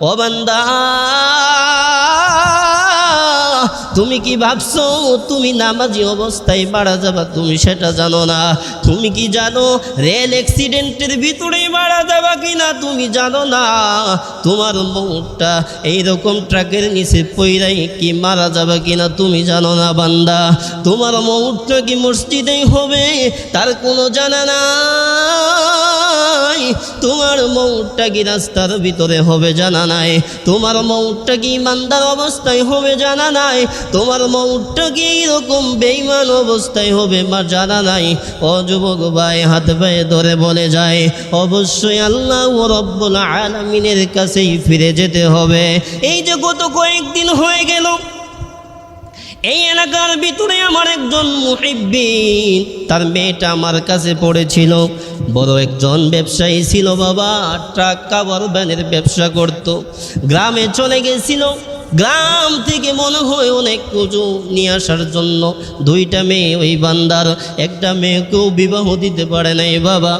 ও বান্দা, তুমি কি ভাবছ? তুমি নামাজি অবস্থায় মারা যাবা, তুমি সেটা জানো না। তুমি কি জানো রেল অ্যাক্সিডেন্টের ভিতরে মারা যাবা কিনা? তুমি জানো না। তোমার মৌটা এইরকম ট্রাকের নিচে পইরাই কি মারা যাবে কিনা তুমি জানো না বান্দা। তোমার মৌটটা কি মসজিদেই হবে, তার কোনো জানা নাই। তোমার মৌটটা কি রাস্তার ভিতরে হবে জানা নাই? তোমার মৌটটা কি ইমানদার অবস্থায় হবে জানা নাই? তোমার মৌটটা কি এরকম বেইমান অবস্থায় হবে মা জানা নাই? ও যুবক ভাই, হাত পায়ে ধরে বলে যায়, অবশ্যই আল্লাহ ও রব্বুল আলমিনের কাছেই ফিরে যেতে হবে। এই যে গত কয়েকদিন হয়ে গেল এই এলাকার ভিতরে আমার একজন মুহিব্বিন তার মেয়েটা আমার কাছে পড়েছিল। বড় একজন ব্যবসায়ী ছিল বাবা, ট্রাক কাবার ব্যানের ব্যবসা করত। গ্রামে চলে গেছিল। গ্রাম থেকে মনে হয় অনেক পুজো নিয়ে আসার জন্য। দুইটা মেয়ে ওই বান্দার, একটা মেয়েকেও বিবাহ দিতে পারে নাই বাবা।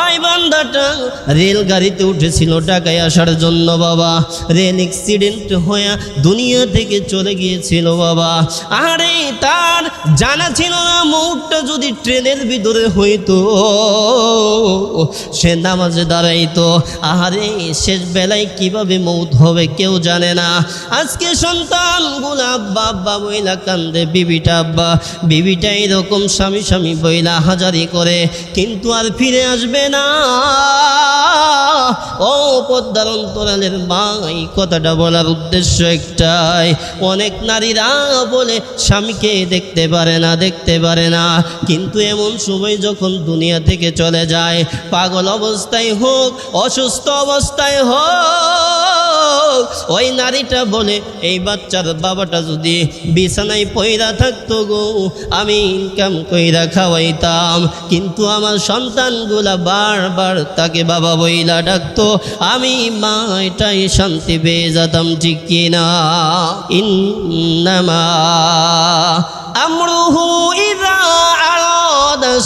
ওই বান্দাটা, রেলগাড়িতে উঠেছিল টাকায় আসার জন্য বাবা। রেল অ্যাক্সিডেন্ট হয়ে দুনিয়া থেকে চলে গিয়েছিল বাবা। আরে তার জানা ছিল না, মৌটটা যদি ট্রেনের ভিতরে হইতো, সে নামাজে দাঁড়াইতো। আহারে, শেষ বেলায় কীভাবে মৌত হবে কেউ জানে না। আজকে সন্তানগুলা আব্বা বইলা কান্দে, বিবিটা আব্বা। বিবিটা এরকম স্বামী স্বামী বইলা হাজারি করে, কিন্তু আর ফিরে আসবে না। ও পদ্মার অন্তরালের মা, এই কথাটা বলার উদ্দেশ্য একটাই। অনেক নারীরা বলে, স্বামীকে দেখতে পারে না, দেখতে পারে না। কিন্তু এমন সময় যখন দুনিয়া থেকে চলে যায়, পাগল অবস্থায় হোক, অসুস্থ অবস্থায় হোক ওই নারীটা বলে, এই বাচ্চার বাবাটা যদি বিছানায় পয়রা থাকতো গো, আমি ইনকাম কইরা খাওয়াইতাম। কিন্তু আমার সন্তানগুলা বারবার তাকে বাবা বইলা ডাকতো, আমি মা এটাই শান্তি পেয়ে যেতাম, ঠিক কিনা ইন্নামা আমরুহু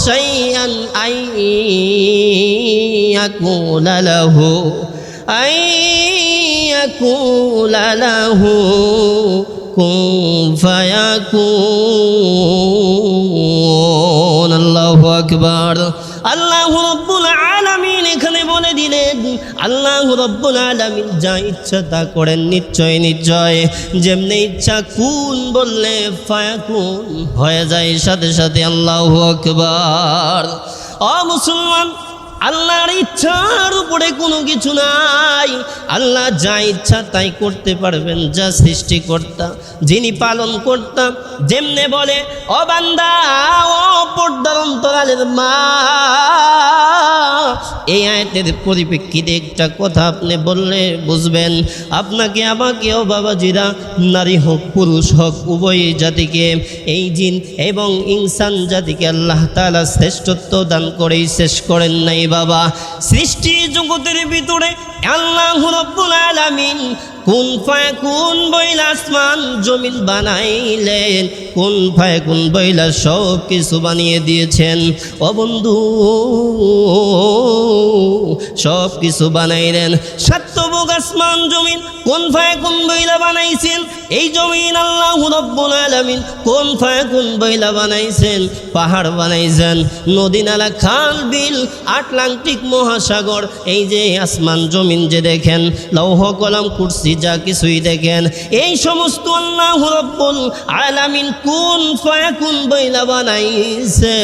শাইআন আই ইয়াকুলা আই ইয়াকুলা লাহু কুন ফায়াকুন। আল্লাহু আকবার। আল্লাহ রব্বুল আলামিন এখানে বলে দিলেন, আল্লাহ রব্বুল আলামিন যা ইচ্ছা তা করেন, নিশ্চয় নিশ্চয়। যেমনি ইচ্ছা কুন বললে ফায়াকুন হয়ে যায়, সাথে সাথে আল্লাহু আকবার। ও মুসলমান আল্লাহর ইচ্ছার উপরে কোনো কিছু নাই। আল্লাহ যা ইচ্ছা তাই করতে পারবেন, যা সৃষ্টি সৃষ্টিকর্তা, যিনি পালন করতাম যেমনে বলে, ও বান্দা, ও পর্দার অন্তরালের মা। এই আয়তের পরিপ্রেক্ষিতে একটা কথা আপনি বললে বুঝবেন, আপনাকে, আমাকে, ও বাবাজিরা, নারী হোক, পুরুষ হোক, উভয় জাতিকে, এই জিন এবং ইনসান জাতিকে আল্লাহ তাআলা শ্রেষ্ঠত্ব দান করেই শেষ করেন নাই বাবা। সৃষ্টি জগতের ভিতরে আল্লাহ রব্বুল আলামিন কোন ফায় কোন বইলা জমিন বানাইলেন, কোন ফায় কোন বইলা সব কিছু বানিয়ে দিয়েছেন। ও বন্ধু, সব কিছু বানাইলেন। সাত্যবক আসমান জমিন, কোন ফায় কোন বইলা বানাইছেন? এই জমিন আল্লাহ রব্বুল আলামিন কোন ফায় কোন বইলা বানাইছেন? পাহাড় বানাইছেন, নদী নালা, খাল, বিল, আটলান্টিক মহাসাগর, এই যে আসমান জমিন যে দেখেন, লৌহ কলম, কুর্সি যা কিছুই দেখেন, এই সমস্ত আল্লাহ রব্বুল আলামিন কোন ফায় কোন বইলা বানাইছে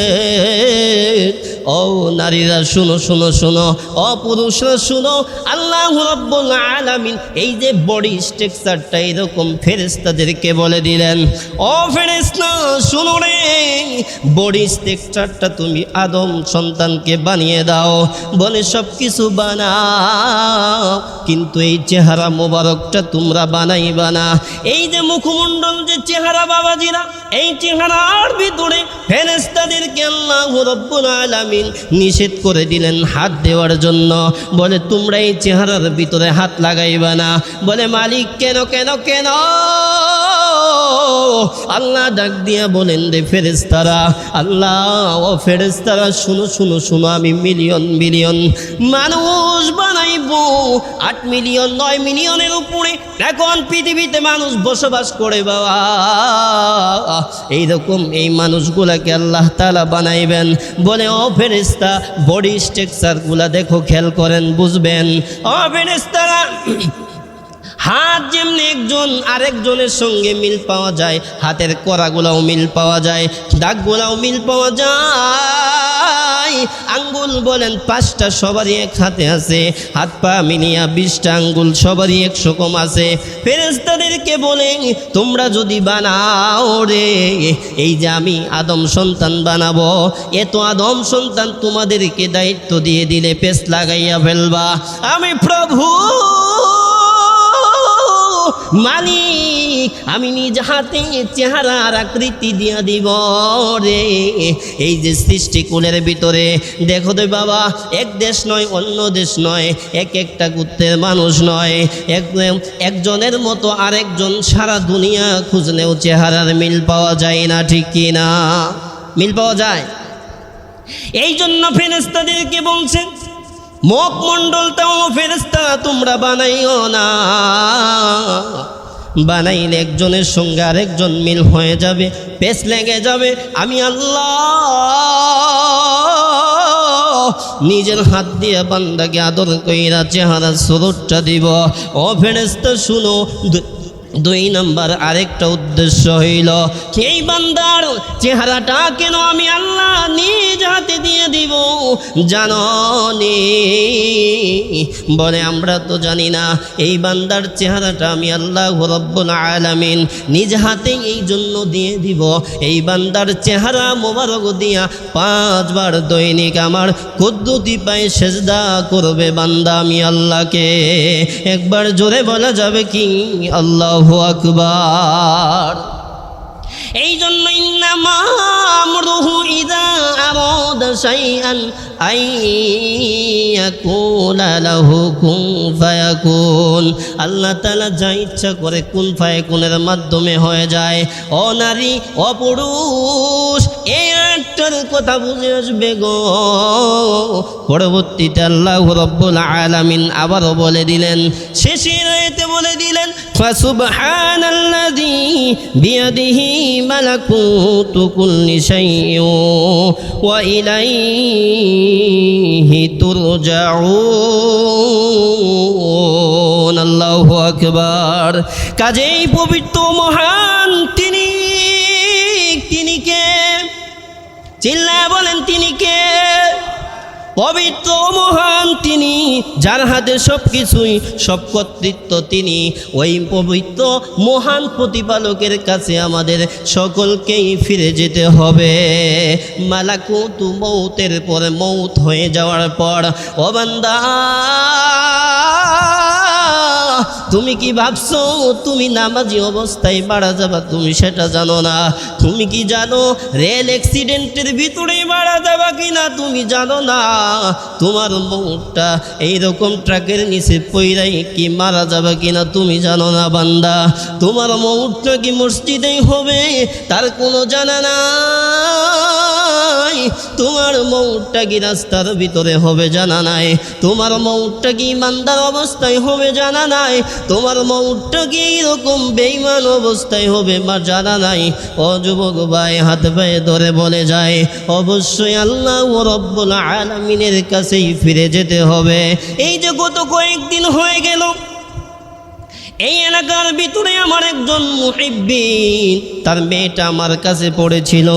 ও নারীরা, শুনো শুনো শুনো অপুরুষরা শুনো, আল্লাহ রব্বুল আলামিন, এই যে বডি স্ট্রাকচারটা এরকম ফেরেস্তাদেরকে বলে দিলেন, ও ফেরেস্তা শুনো রে বডি স্ট্রাকচারটা তুমি আদম সন্তানকে বানিয়ে দাও, বলে সব কিছু বানাও, কিন্তু এই চেহারা মোবারকটা তোমরা বানাইবা না। এই যে মুখমণ্ডল চেহারা বাবাজিরা, এই চেহারার ভিতরে ফেরেস্তাদেরকে আল্লাহ রব্বুল আলামিন নিষেধ করে দিলেন হাত দেওয়ার জন্য। বলে, তোমরা এই চেহারার ভিতরে হাত লাগাইবা না। বলে, মালিক, কেন কেন কেন? আল্লাহ ডাক দিয়া বলেন রে ফেরেস্তারা আল্লাহ, ও ফেরেস্তারা শুনো শুনো শুনো, আমি মিলিয়ন মিলিয়ন মানুষ বানাইবো। আট মিলিয়ন নয় মিলিয়নের উপরে। এখন পৃথিবীতে মানুষ বসবাস করে, বাবা। এইরকম এই মানুষগুলাকে আল্লাহ তালা বানাইবেন। বলে, ও ফেরেস্তা বডি স্ট্রাকচারগুলা দেখো, খেয়াল করেন, বুঝবেন। ও ফেরেস্তারা হাত যেমনি একজন আরেকজনের সঙ্গে মিল পাওয়া যায়, হাতের করাগুলাও মিল পাওয়া যায়, দাগগুলাও মিল পাওয়া যায়। আঙ্গুল বলেন, পাঁচটা সবারই এক হাতে আছে, হাত পা মিলিয়া বিশটা আঙ্গুল সবারই একশো কম আছে। ফেরেস্তাদেরকে বলে তোমরা যদি বানাও রে, এই যে আমি আদম সন্তান বানাবো, এত আদম সন্তান তোমাদেরকে দায়িত্ব দিয়ে দিলে পেস লাগাইয়া ফেলবা। আমি প্রভু মালিক, আমি নিজ হাতে চেহারার আকৃতি দিয়া দিব রে। এই যে সৃষ্টিকুলের ভিতরে, দেখো তো বাবা, এক দেশ নয়, অন্য দেশ নয়, এক একটা গুত্রের মানুষ নয়। এক একজনের মতো আরেকজন সারা দুনিয়া খুঁজলেও চেহারার মিল পাওয়া যায় না, ঠিক কি না? মিল পাওয়া যায়? এই জন্য ফেরেস্তাদেরকে বলছেন মুখ মণ্ডলটাও ফেরেস্তা তোমরা বানাইও না। বানাইলে একজনের সঙ্গে আরেকজন মিল হয়ে যাবে পেস লেগে যাবে। আমি আল্লাহ নিজের হাত দিয়ে বান্দাকে আদর কইরা চেহারা সুরটটা দিব। ও ফেরেস্তা শুনো দুই নম্বর আরেকটা উদ্দেশ্য হইল এই বান্দার চেহারাটা কেন আমি আল্লাহ নিজ হাতে দিয়ে দিব? জানো নি? বলে, আমরা তো জানি না, এই বান্দার চেহারাটা আমি আল্লাহ রব্বুল আলামিন নিজ হাতে এই জন্য দিয়ে দিব। এই বান্দার চেহারা মোবারক দিয়া পাঁচবার দৈনিক আমার কুদ্দুতি পায়ে সেজদা করবে বান্দা আমি আল্লাহকে। একবার জোরে বলা যাবে কি? আল্লাহ আকবার। এই জন্য ইন্নামামরুহু ইদা আরাদা শাইআন আইয়াকুলা লাহু কুন আল্লাহ যা ইচ্ছা করে কুন ফায়াকুনের মাধ্যমে হয়ে যায়। ও নারী, ও এই একটার কথা বুঝে আসবে গো। পরবর্তীতে আল্লাহ রব্বুল আলামিন আবারও বলে দিলেন, শেষের আয়াতে বলে দিলেন ফাসুবহানাল্লাযী বিয়াদিহি মালাকুতু কুল্লি শাইইন ওয়া ইলাইহি তুরজাউন। আল্লাহু আকবার। কাজেই পবিত্র মহান তিনি তিনি কে? চিল্লায় বলেন, তিনি কে? পবিত্র মহান তিনি, যার হাতে সব কিছুই সব কর্তৃত্ব তিনি। ওই পবিত্র মহান প্রতিপালকের কাছে আমাদের সকলকেই ফিরে যেতে হবে। মালাকুতু মৌতের পর মৌত হয়ে যাওয়ার পর অবান্দা বান্দা! তুমি কি ভাবছ? তুমি নামাজি অবস্থায় মারা যাবা, তুমি সেটা জানো না। তুমি কি জানো, রেল অ্যাক্সিডেন্টের ভিতরে মারা যাবা কি না তুমি জানো না। তোমার মৌটা এইরকম ট্রাকের নিচে পইরাই কি মারা যাবে কি না তুমি জানো না, বান্দা। তোমার মৌটটা কি মসজিদেই হবে, তার কোনো জানা নাই। তোমার মৌটটা কি রাস্তার ভিতরে হবে জানা নাই? তোমার মৌটটা কি ইমানদার অবস্থায় হবে জানা নাই? তোমার মৌটটা কি এরকম বেইমান অবস্থায় হবে বা জানা নাই? ও যুবক ভাই, হাত পায়ে ধরে বলে যায়, অবশ্যই আল্লাহ ও রব্বুল আলামিনের কাছেই ফিরে যেতে হবে। এই যে গত কয়েকদিন হয়ে গেল এই এলাকার ভিতরে আমার একজন মুহিব্বিন। তার মেয়েটা আমার কাছে পড়েছিল।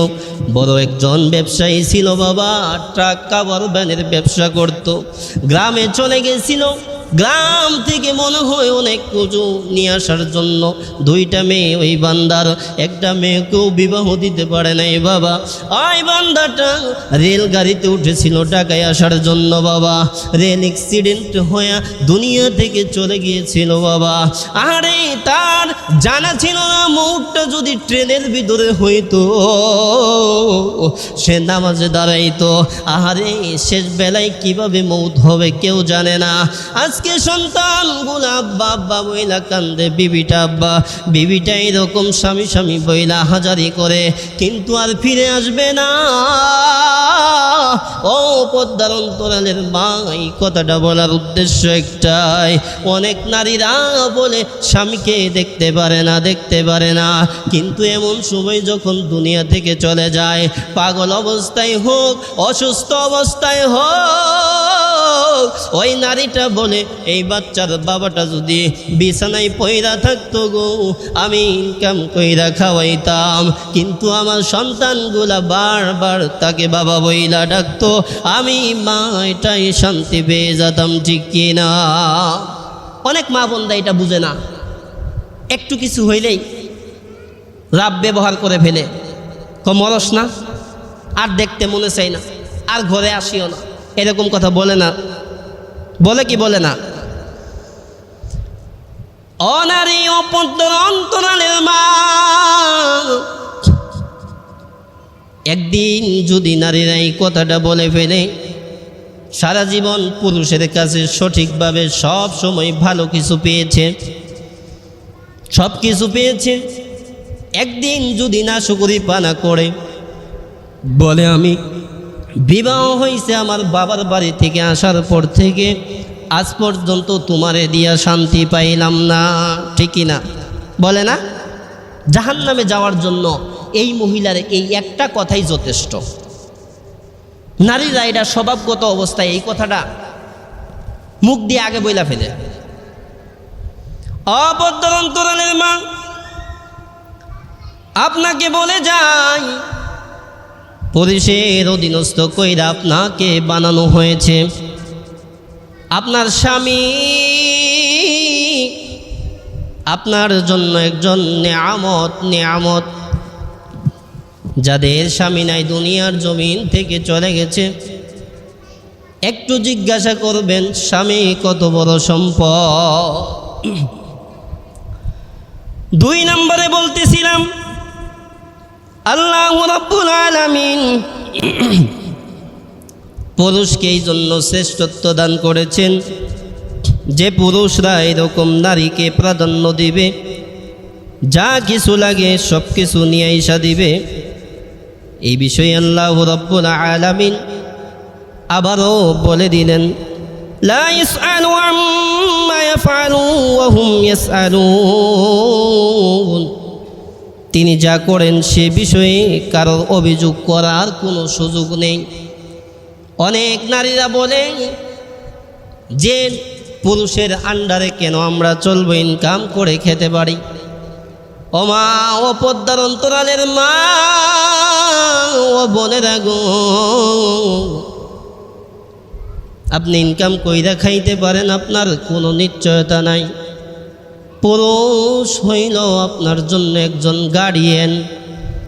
বড় একজন ব্যবসায়ী ছিল বাবা, ট্রাক কাবার ভ্যানের ব্যবসা করত। গ্রামে চলে গেছিল। গ্রাম থেকে মনে হয় অনেক কিছু নিয়ে আসার জন্য। দুইটা মেয়ে ওই বান্দার, একটা মেয়েকেও বিবাহ দিতে পারে নাই বাবা। ওই বান্দাটা, রেলগাড়িতে উঠেছিল টাকায় আসার জন্য বাবা। রেল অ্যাক্সিডেন্ট হয়ে দুনিয়া থেকে চলে গিয়েছিল বাবা। আরে তার জানা ছিল না, মৌটটা যদি ট্রেনের ভিতরে হইতো, সে নামাজে দাঁড়াইতো। আহারে, শেষ বেলায় কীভাবে মৌত হবে কেউ জানে না। আজ আজকে সন্তানগুলা আব্বা বইলা কান্দে, বিবিটা আব্বা। বিবিটা এরকম স্বামী স্বামী বইলা হাজারি করে, কিন্তু আর ফিরে আসবে না। ও পদ্মার অন্তরালের মা, এই কথাটা বলার উদ্দেশ্য একটাই। অনেক নারীরা বলে, স্বামীকে দেখতে পারে না, দেখতে পারে না। কিন্তু এমন সময় যখন দুনিয়া থেকে চলে যায়, পাগল অবস্থায় হোক, অসুস্থ অবস্থায় হোক ওই নারীটা বলে, এই বাচ্চার বাবাটা যদি বিছানায় পয়রা থাকতো গো, আমি ইনকাম কইরা খাওয়াইতাম। কিন্তু আমার সন্তানগুলা বারবার তাকে বাবা বইলা ডাকতো, আমি মা এটাই শান্তি পেয়ে যেতাম, ঠিক কিনা অনেক মা বোনদা এটা বুঝে না। একটু কিছু হইলেই রাব ব্যবহার করে ফেলে। কমরস না, আর দেখতে মনে চাই না, আর ঘরে আসিও না। এরকম কথা বলে না। বলে কি বলে না? অনারী অপদ্র অন্তরালের মা। একদিন যদি নারীরা এই কথাটা বলে ফেলে, সারা জীবন পুরুষের কাছে সঠিকভাবে সব সময় ভালো কিছু পেয়েছে, সব কিছু পেয়েছে, একদিন যদি না শুকুরি পানা করে, বলে আমি বিবাহ হয়েছে আমার বাবার বাড়ি থেকে আসার পর থেকে। আজ পর্যন্ত তোমারে দিয়া শান্তি পাইলাম না। ঠিকই না বলে না? জাহান নামে যাওয়ার জন্য এই মহিলার এই একটা কথাই যথেষ্ট। নারীরা এটা স্বভাবগত অবস্থায় এই কথাটা মুখ দিয়ে আগে বইলা ফেলে। অবদ্ধরন্তরালের মা, আপনাকে বলে যাই পুলিশের অধীনস্থ কইরা আপনাকে বানানো হয়েছে। আপনার স্বামী আপনার জন্য একজন নেয়ামত নেয়ামত। যাদের স্বামী নাই দুনিয়ার জমিন থেকে চলে গেছে। একটু জিজ্ঞাসা করবেন, স্বামী কত বড় সম্পদ? দুই নম্বরে বলতেছিলাম আল্লাহ রাব্বুল আলামিন। পুরুষকে এই জন্য শ্রেষ্ঠত্ব দান করেছেন। যে পুরুষরা এরকম নারীকে প্রাধান্য দিবে, যা কিছু লাগে সব কিছু নিয়ে ঈশা দিবে, এই বিষয়ে আল্লাহ রব্বুল আলামিন আবারও বলে দিলেন, লা তিনি যা করেন সে বিষয়ে কারোর অভিযোগ করার কোনো সুযোগ নেই। অনেক নারীরা বলে যে, পুরুষের আন্ডারে কেন আমরা চলবো, ইনকাম করে খেতে পারি? ও মা ও পদ্মার অন্তরালের মা, ও বলে রাগো আপনি ইনকাম কইরা খাইতে পারেন, আপনার কোনো নিশ্চয়তা নাই। পুরুষ হইল আপনার জন্য একজন গার্ডিয়ান